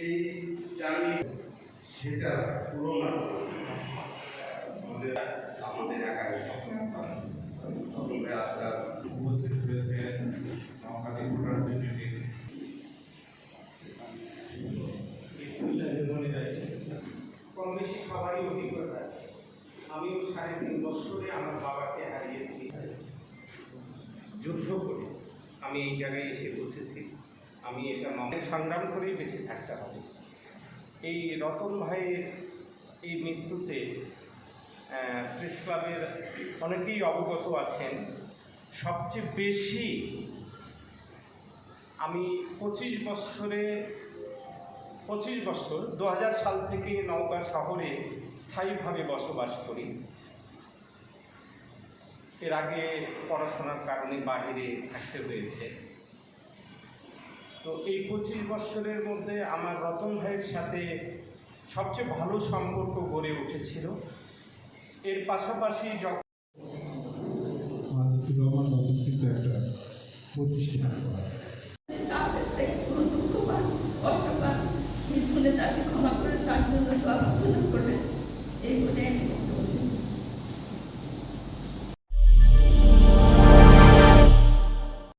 এই জানি সেটা পুরোনো আমাদের আমাদের একার আপনার উপস্থিত হয়েছেন ভোটার কম বেশি সবারই অভিজ্ঞতা আমিও সাড়ে তিন বছরে আমার বাবাকে হারিয়েছি। যুদ্ধ করে। আমি এই জায়গায় এসে বসেছি। আমি এটা মামলা সংগ্রাম করেই বেঁচে থাকতে হবে। এই রতন ভাইয়ের এই মৃত্যুতে প্রেস ক্লাবের অনেকেই অবগত আছেন। সবচেয়ে বেশি আমি পঁচিশ বৎসরে, পঁচিশ বছর দু হাজার সাল থেকে নওগাঁ শহরে স্থায়ীভাবে বসবাস করি। এর আগে পড়াশোনার কারণে বাহিরে থাকতে হয়েছে। তো এই পঁচিশ বছরের মধ্যে আমার রতন ভাইয়ের সাথে সবচেয়ে ভালো সম্পর্ক গড়ে উঠেছিল। এর পাশাপাশি যখন তাকে ক্ষমা করে তার জন্য এই বলে